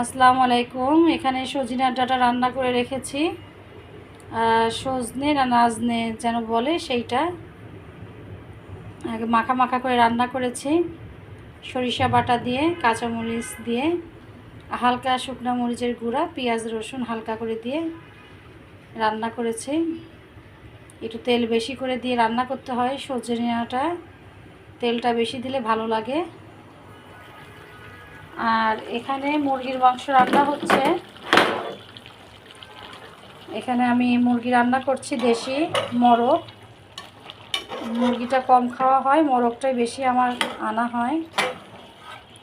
আসসালামু আলাইকুম। এখানে সজিনার ডাটা রান্না করে রেখেছি। সজনে না নাজনে যেন বলে সেইটা। মাখা মাখা করে রান্না করেছি। সরিষা বাটা দিয়ে, কাঁচামরিচ দিয়ে, হালকা শুকনো মরিচের গুঁড়া, পেঁয়াজ, রসুন হালকা করে দিয়ে রান্না করেছি। একটু তেল বেশি করে দিয়ে রান্না করতে হয় সজনাটা তেলটা বেশি দিলে ভালো লাগে। আর এখানে মুরগির মাংস রান্না হচ্ছে। এখানে আমি মুরগি রান্না করছি দেশি মরক মুরগিটা কম খাওয়া হয় মরকটাই বেশি আমার আনা হয়।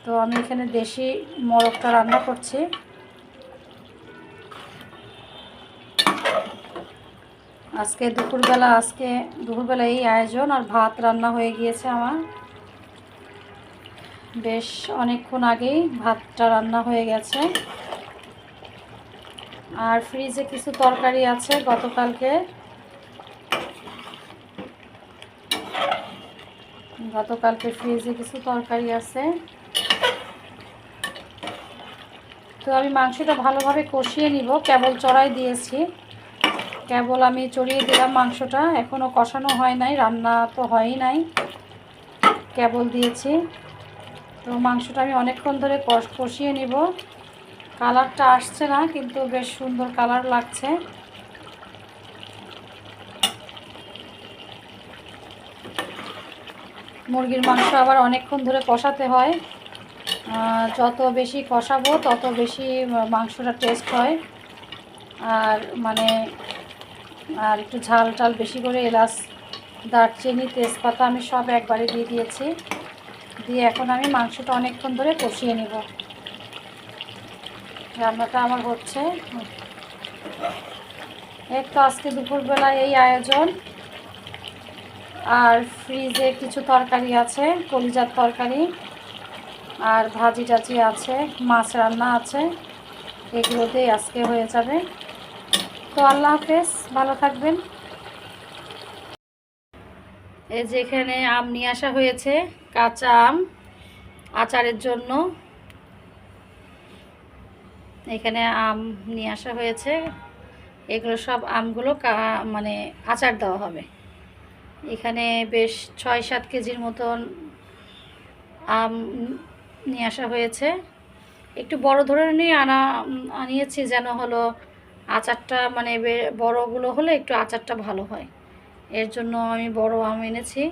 তো আমি এখানে দেশি মরকটা রান্না করছি। আজকে দুপুরবেলা আজকে দুপুরবেলা এই আয়োজন আর ভাত রান্না হয়ে গিয়েছে আমার। বেশ অনেকক্ষণ আগেই ভাতটা রান্না হয়ে গেছে। আর ফ্রিজে কিছু তরকারি আছে গতকালকে। গতকালকে ফ্রিজে কিছু তরকারি আছে। তো আমি মাংসটা ভালোভাবে কষিয়ে নিব। কেবল চড়াই দিয়েছি। কেবল আমি চড়িয়ে দিলাম মাংসটা। এখনও কষানো হয় নাই, রান্না তো হয়ই নাই। কেবল দিয়েছি। তো মাংসটা আমি অনেকক্ষণ ধরে কষ- কষিয়ে নিব। কালারটা আসছে না, কিন্তু বেশ সুন্দর কালার লাগছে। মুরগির মাংস আবার অনেকক্ষণ ধরে কষাতে হয়। যত বেশি কষাবো, তত বেশি মাংসটা টেস্ট হয়। আর মানে আর একটু ঝাল টাল বেশি করে এলাচ, দারচিনি, তেজপাতা আমি সব একবারে দিয়ে দিয়েছি। দিয়ে এখন আমি মাংসটা অনেকক্ষণ ধরে কষিয়ে নিব। রান্নাটা আমার হচ্ছে। এই তো আজকে দুপুরবেলা এই আয়োজন। আর ফ্রিজে কিছু তরকারি আছে, কলিজার তরকারি। আর ভাজি টাজি আছে, মাছ রান্না আছে। এগুলোতেই আজকে হয়ে যাবে। তো আল্লাহ হাফেজ, ভালো থাকবেন। এই যে এখানে আম নিয়ে আসা হয়েছে। কাঁচা আম আচারের জন্য। এখানে আম নিয়ে আসা হয়েছে। এগুলো সব আমগুলো মানে আচার দেওয়া হবে। এখানে বেশ ছয় সাত কেজির মতন আম নিয়ে আসা হয়েছে। একটু বড় ধরনেরই আনা, আনিয়েছি যেন হলো আচারটা মানে বড়গুলো হলে একটু আচারটা ভালো হয়। এর জন্য আমি বড় আম এনেছি।